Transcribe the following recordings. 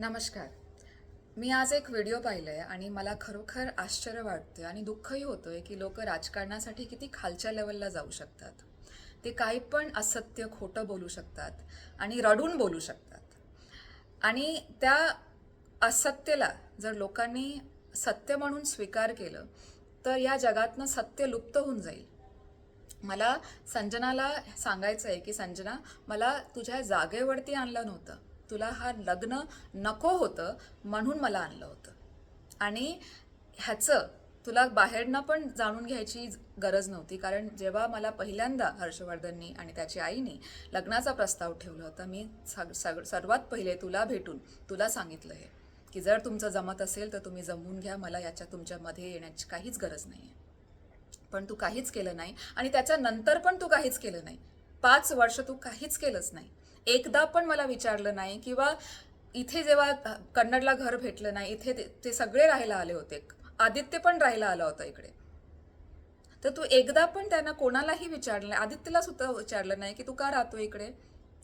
नमस्कार. मी आज एक व्हिडिओ पाहिलाय आणि मला खरोखर आश्चर्य वाटतंय आणि दुःखही होतंय की लोक राजकारणासाठी किती खालच्या लेवलला जाऊ शकतात. ते काही पण असत्य खोटं बोलू शकतात आणि रडून बोलू शकतात. आणि त्या असत्यला जर लोकांनी सत्य म्हणून स्वीकार केलं तर या जगातनं सत्य लुप्त होऊन जाईल. मला संजनाला सांगायचं आहे की संजना मला तुझ्या जागेवरती आणलं नव्हतं. तुला हा लग्न नको होतं म्हणून मला आणलं होतं. आणि ह्याचं तुला बाहेरनं पण जाणून घ्यायची गरज नव्हती कारण जेव्हा मला पहिल्यांदा हर्षवर्धननी आणि त्याची आईनी लग्नाचा प्रस्ताव ठेवला होता मी सग सग सर्वात पहिले तुला भेटून तुला सांगितलं हे की जर तुमचं जमत असेल तर तुम्ही जमवून घ्या मला याच्या तुमच्यामध्ये येण्याची काहीच गरज नाही आहे पण तू काहीच केलं नाही आणि त्याच्यानंतर पण तू काहीच केलं नाही. पाच वर्ष तू काहीच केलंच नाही. एकदा पण मला विचारलं नाही किंवा इथे जेव्हा कन्नडला घर भेटलं नाही इथे ते- ते सगळे राहायला आले होते. आदित्य पण राहायला आला होता इकडे. तर तू एकदा पण त्यांना कोणालाही विचारलं नाही आदित्यला सुद्धा विचारलं नाही की तू का राहतो इकडे?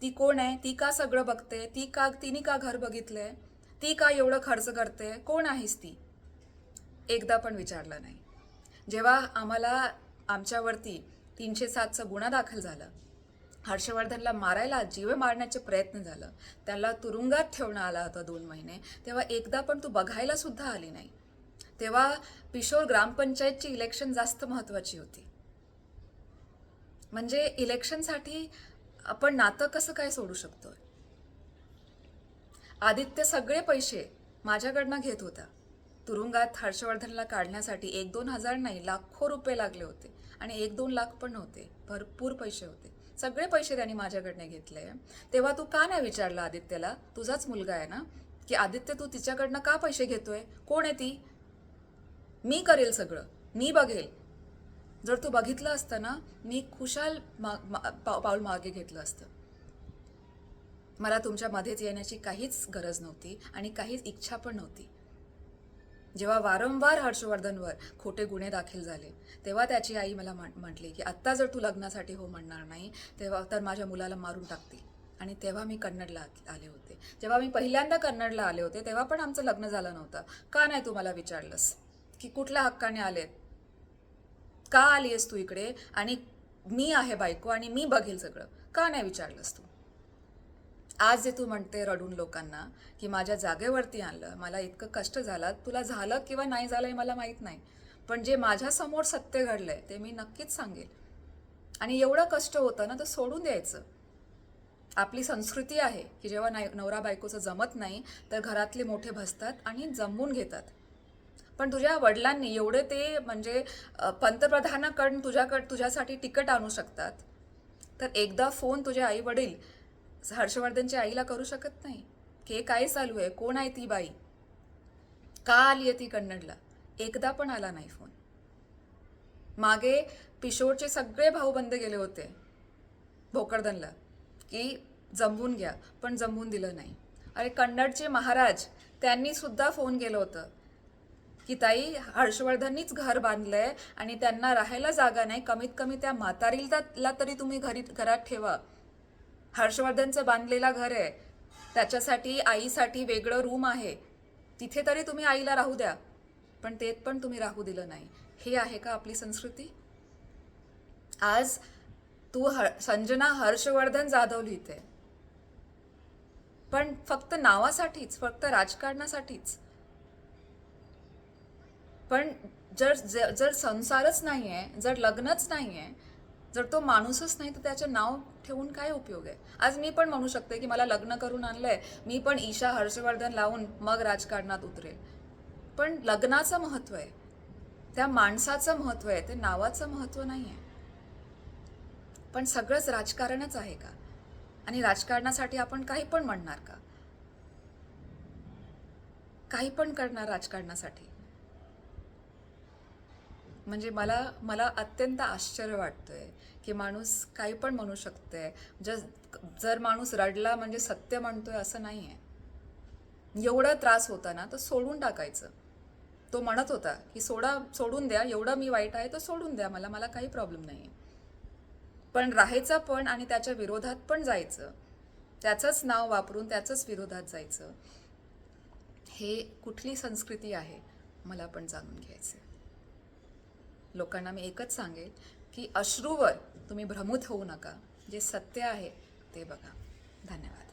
ती कोण आहे? ती का सगळं बघते? ती का तिने का घर बघितलंय? ती का एवढं खर्च करते? कोण आहेस ती? एकदा पण विचारलं नाही. जेव्हा आम्हाला आमच्यावरती तीनशे सातचा गुन्हा दाखल झाला हर्षवर्धनला मारायला जीवे मारण्याचे प्रयत्न झालं. त्याला तुरुंगात ठेवणं आला होता दोन महिने. तेव्हा एकदा पण तू बघायला सुद्धा आली नाही. तेव्हा पिशोर ग्रामपंचायतची इलेक्शन जास्त महत्वाची होती. म्हणजे इलेक्शनसाठी आपण नातं कसं काय सोडू शकतो आदित्य सगळे पैसे माझ्याकडनं घेत होता. तुरुंगात हर्षवर्धनला काढण्यासाठी एक दोन हजार नाही लाखो रुपये लागले होते. आणि एक दोन लाख पण नव्हते. भरपूर पैसे होते. सगळे पैसे त्यांनी माझ्याकडनं घेतले. तेव्हा तू का नाही विचारलं आदित्यला? तुझाच मुलगा आहे ना? की आदित्य तू तिच्याकडनं का पैसे घेतोय? कोण आहे ती? मी करेल सगळं. मी बघेल. जर तू बघितलं असतं ना मी खुशाल मा, मा- पा- पाऊल मागे घेतलं असतं. मला तुमच्या मध्येच येण्याची काहीच गरज नव्हती आणि काहीच इच्छा पण नव्हती. जेव्हा वारंवार हर्षवर्धनवर खोटे गुन्हे दाखल झाले तेव्हा त्याची आई मला म्हटली की आत्ता जर तू लग्नासाठी हो म्हणणार नाही तेव्हा तर माझ्या मुलाला मारून टाकतील. आणि तेव्हा मी कन्नडला आले होते. जेव्हा मी पहिल्यांदा कन्नडला आले होते तेव्हा पण आमचं लग्न झालं नव्हतं. का नाही तू मला विचारलंस? की कुठल्या हक्काने आलेत? का आली आहेस तू इकडे? आणि मी आहे बायको आणि मी बघेल सगळं. का नाही विचारलंस तू? आज जे तू म्हणते रडून लोकांना की माझ्या जागेवरती आणलं मला इतकं कष्ट झालं तुला झालं किंवा नाही झालं हे मला माहीत नाही. पण जे माझ्यासमोर सत्य घडलं आहे ते मी नक्कीच सांगेल. आणि एवढं कष्ट होतं ना तर सोडून द्यायचं. आपली संस्कृती आहे की जेव्हा नाही नवरा बायकोचं जमत नाही तर घरातले मोठे भसतात आणि जमवून घेतात. पण तुझ्या वडिलांनी एवढे ते म्हणजे पंतप्रधानाकडून तुझ्याकड तुझ्यासाठी तिकट आणू शकतात. तर एकदा फोन तुझे आई वडील हर्षवर्धनच्या आईला करू शकत नाही. की हे काय चालू आहे? कोण आहे ती बाई? का आली आहे ती कन्नडला? एकदा पण आला नाही फोन. मागे पिशोरचे सगळे भाऊ बंद गेले होते भोकरदनला की जमवून घ्या पण जमवून दिलं नाही. अरे कन्नडचे महाराज त्यांनी सुद्धा फोन केलं होतं की ताई हर्षवर्धननीच घर बांधलं आहे आणि त्यांना राहायला जागा नाही कमीत कमी त्या म्हातारीला तरी तुम्ही घरी घरात ठेवा. हर्षवर्धनचं बांधलेलं घर आहे. त्याच्यासाठी आईसाठी वेगळं रूम आहे. तिथे तरी तुम्ही आईला राहू द्या. पण तेत पण तुम्ही राहू दिलं नाही. हे आहे का आपली संस्कृती? आज तू हर संजना हर्षवर्धन जाधव लिहिते पण फक्त नावासाठीच फक्त राजकारणासाठीच. पण जर जर संसारच नाही आहे जर लग्नच नाही आहे जर तो माणूसच नाही तर त्याचं नाव ठेवून काय उपयोग आहे? आज मी पण म्हणू शकते की मला लग्न करून आणलंय मी पण ईशा हर्षवर्धन लावून मग राजकारणात उतरेल. पण लग्नाचं महत्त्व आहे. त्या माणसाचं महत्त्व आहे ते नावाचं महत्त्व नाही आहे पण सगळंच राजकारणच आहे का? आणि राजकारणासाठी आपण काही पण म्हणणार का? काही पण करणार राजकारणासाठी. म्हणजे मला मला अत्यंत आश्चर्य वाटतंय की माणूस काही पण म्हणू शकते जर जर माणूस रडला म्हणजे सत्य म्हणतोय असं नाही आहे एवढा त्रास होता ना तर सोडून टाकायचं. तो म्हणत होता की सोडा सोडून द्या एवढं मी वाईट आहे तर सोडून द्या मला मला काही प्रॉब्लेम नाही आहे पण राहायचा पण आणि त्याच्या विरोधात पण जायचं. त्याचंच नाव वापरून त्याचंच विरोधात जायचं. हे कुठली संस्कृती आहे मला पण जाणून घ्यायचं आहे लोकांना मी एकच सांगेल की अश्रूवर तुम्ही भ्रमित होऊ नका. जे सत्य आहे ते बघा. धन्यवाद.